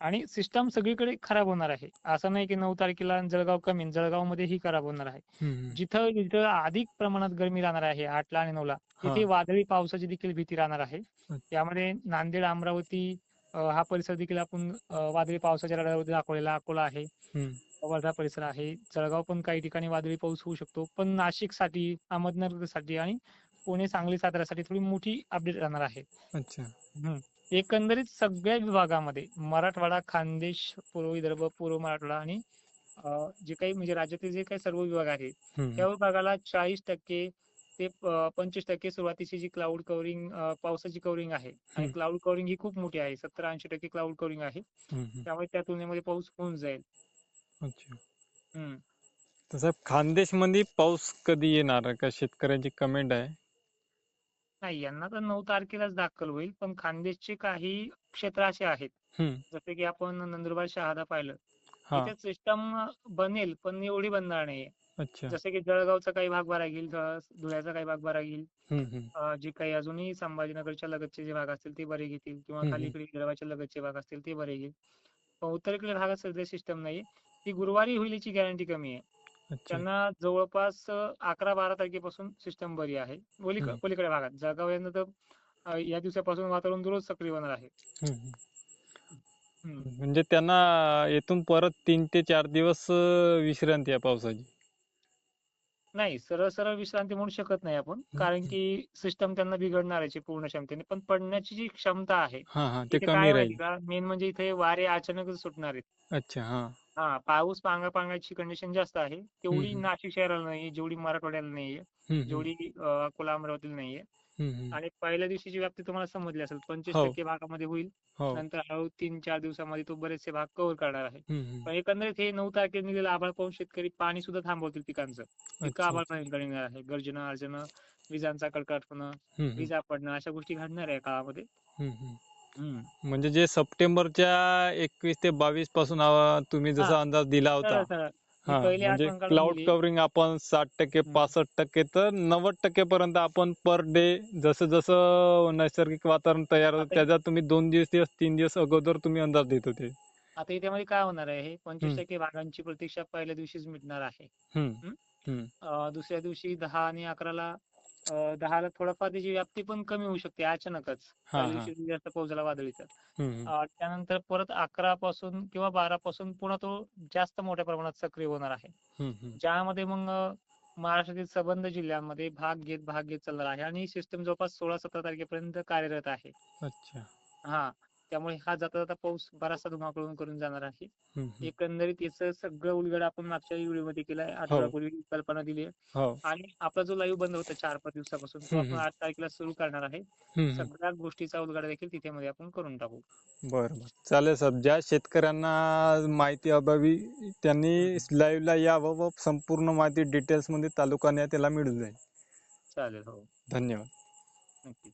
आणि सिस्टम सगळीकडे खराब होणार आहे असं नाही की नऊ तारखेला जळगाव कमी जळगाव मध्येही खराब होणार आहे. जिथं जिथं अधिक प्रमाणात गरमी राहणार आहे आठला आणि नऊला तिथे हा. वादळी पावसाची देखील भीती राहणार आहे. त्यामध्ये नांदेड अमरावती हा परिसर देखील आपण वादळी पावसाच्या रडारवरती दाखवलेला अकोला आहे. वर्धा परिसर आहे जळगाव पण काही ठिकाणी वादळी पाऊस होऊ शकतो पण नाशिकसाठी अहमदनगरसाठी आणि पुणे सांगली साताऱ्यासाठी थोडी मोठी अपडेट राहणार आहे. अच्छा. एकंदरीत सगळ्या विभागामध्ये मराठवाडा खानदेश पूर्व विदर्भ पूर्व मराठवाडा आणि जे काही म्हणजे राज्यातील जे काही सर्व विभाग आहेत. त्या विभागाला चाळीस टक्के ते पंचवीस टक्के सुरुवातीची जी क्लाउड कव्हरिंग पावसाची कव्हरिंग आहे आणि. क्लाउड कव्हरिंग ही खूप मोठी आहे सत्तर ऐंशी टक्के क्लाउड कव्हरिंग आहे. त्यामुळे त्या तुलनेमध्ये पाऊस होऊन जाईल. अच्छा. खानदेशमध्ये पाऊस कधी येणार? का शेतकऱ्यांची कमेंट आहे? नाही यांना तर नऊ तारखेलाच दाखल होईल पण खानदेशचे काही क्षेत्र असे आहेत. जसे की आपण नंदुरबार शहादा पाहिलं. तिथे सिस्टम बनेल पण एवढी बनणार नाहीये अच्छा. जसे की जळगावचा काही भाग बरा घेईल ध- धुळ्याचा काही भाग बरा घेईल. अं, जे काही अजूनही संभाजीनगरच्या लगतचे जे भाग असतील ते बरे घेतील. किंवा हम्म, खाली हम्म. इकडे विदर्भाच्या लगतचे भाग असतील ते बरे घेईल. पण उत्तरेकडील भागात सध्या सिस्टम नाहीये. ती गुरुवारी होईल याची गॅरंटी कमी आहे. अच्छा. त्यांना जवळपास अकरा बारा तारखेपासून सिस्टम बरी आहे. पलीकडे भागात जळगाव यांना तर अं, या दिवसापासून वातावरण दररोज सक्रिय होणार आहे. हम्म. हम्म. म्हणजे त्यांना येथून परत तीन ते चार दिवस अं, विश्रांती आहे पावसाची? नाही सरळ सरळ विश्रांती म्हणू शकत नाही आपण. कारण की सिस्टम त्यांना बिघडणार आहे पूर्ण क्षमतेने. पण पडण्याची जी क्षमता आहे हा हा ते इथे कमी राहील. का मेन म्हणजे इथे वारे अचानकच सुटणार आहेत. अच्छा हा. हा पाऊस पांगा पांगाची कंडिशन जास्त आहे तेवढी हम्म. नाशिक शहराला नाही जेवढी मराठवाड्याला नाहीये. जेवढी अं, अकोला अमरावतीला नाहीये. आणि पहिल्या दिवशीची व्याप्ती तुम्हाला समजली असेल पंचवीस हो. टक्के भागामध्ये होईल हो नंतर हळू तीन चार दिवसामध्ये तो बरेचसे भाग कव्हर करणार आहे. पण एकंदरीत हे नऊ तारखेला निघालेलं आभाळ पाहून शेतकरी पाणी सुद्धा थांबवतील पिकांचं इतकं. आभाळ पाणी येणार आहे गर्जना अर्जना विजांचा कडकडाट होणं. विजा पडणं अशा गोष्टी घडणार आहे काळामध्ये. म्हणजे जे सप्टेंबरच्या एकवीस ते बावीसपासून तुम्ही जसा हा. अंदाज दिला होता सरळ सरळ मी हा पहिली म्हणजे काढून क्लाउड दिली. कव्हरिंग आपण साठ टक्के हम्म. पासष्ट टक्के तर नव्वद टक्के पर्यंत आपण पर डे जसं जसं नैसर्गिक वातावरण तयार होतं आता- त्याचा तुम्ही दोन दिवस दिवस तीन दिवस अगोदर तुम्ही अंदाज देत होते आता याच्यामध्ये काय होणार आहे हे पंचवीस हम्म. टक्के भागांची प्रतीक्षा पहिल्या दिवशीच मिटणार आहे हम्म. अं, दुसऱ्या दिवशी दहा आणि अकराला दहाला थोडंफार त्याची व्याप्ती पण कमी होऊ शकते अचानकच. दिवशी जास्त पाऊस झाला वादळीचा. त्यानंतर परत अकरा पासून किंवा बारा पासून पुन्हा तो जास्त मोठ्या प्रमाणात सक्रिय होणार आहे. ज्यामध्ये मग महाराष्ट्रातील संबंध जिल्ह्यांमध्ये भाग घेत भाग घेत चालणार आहे आणि सिस्टम जवळपास सोळा सतरा तारखेपर्यंत कार्यरत आहे. अच्छा. हा. त्यामुळे हा जाता जाता पाऊस बराचसा धुमाकळून करून जाणार आहे. एकंदरीत याचं सगळं उलगड आपण मागच्या व्हिडिओमध्ये केलाय. हो. आठवड्यापूर्वी कल्पना दिली आहे. हो. आणि आपला जो लाईव्ह बंद होता चार पाच दिवसापासून तो आपण. आठ तारखेला सुरू करणार आहे. सगळ्या गोष्टीचा उलगडा देखील तिथे मध्ये आपण करून टाकू. बरं बरं. चालेल साहेब. ज्या शेतकऱ्यांना माहिती अभावी त्यांनी लाईव्हला यावं व संपूर्ण माहिती डिटेल्समध्ये तालुका न्याय त्याला मिळून जाईल. चालेल हो. धन्यवाद. नक्कीच